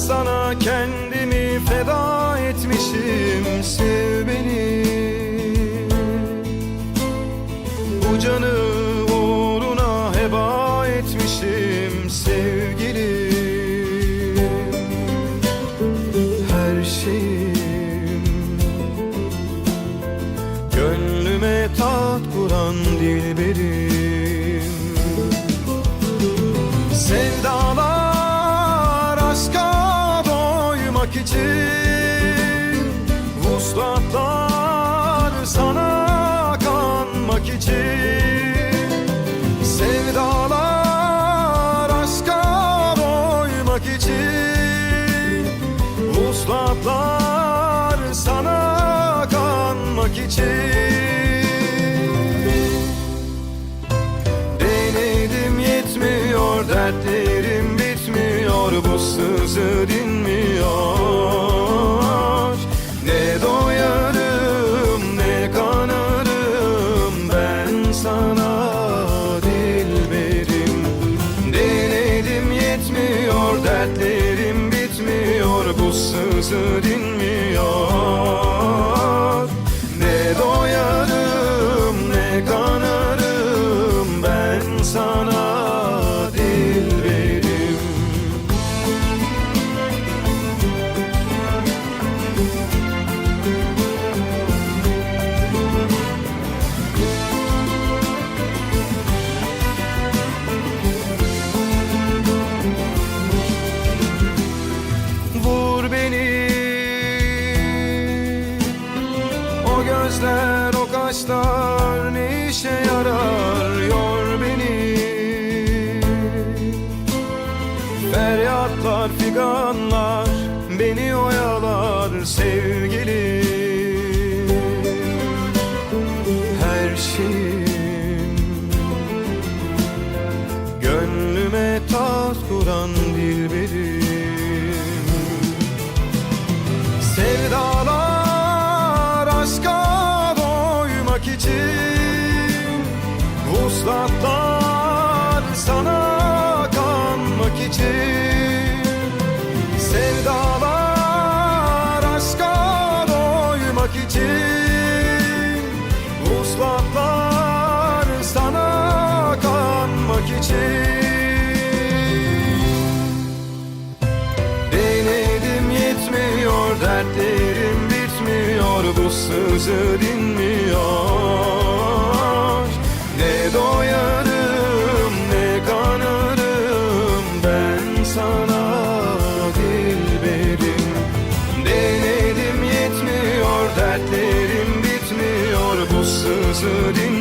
sana kendimi feda etmişim. Sev beni. Bu canı uğruna heba etmişim Sevgilim Her şeyim. Gönlüme tat kuran dilberim. Sevdalar doymak için Vuslatlar sana kanmak için Sevdalar aşka doymak için Vuslatlar sana kanmak için. Denedim yetmiyor dertlerim sızı dinmiyor gözler o kaşlar ne işe yarar? Yor beni. Feryatlar figanlar beni oyalar sevgilim. Her şeyim için. Sevdalar aşka doymak için. Vuslatlar sana kanmak için. Denedim yetmiyor dertlerim bitmiyor bu sızı dinmiyor Nasıl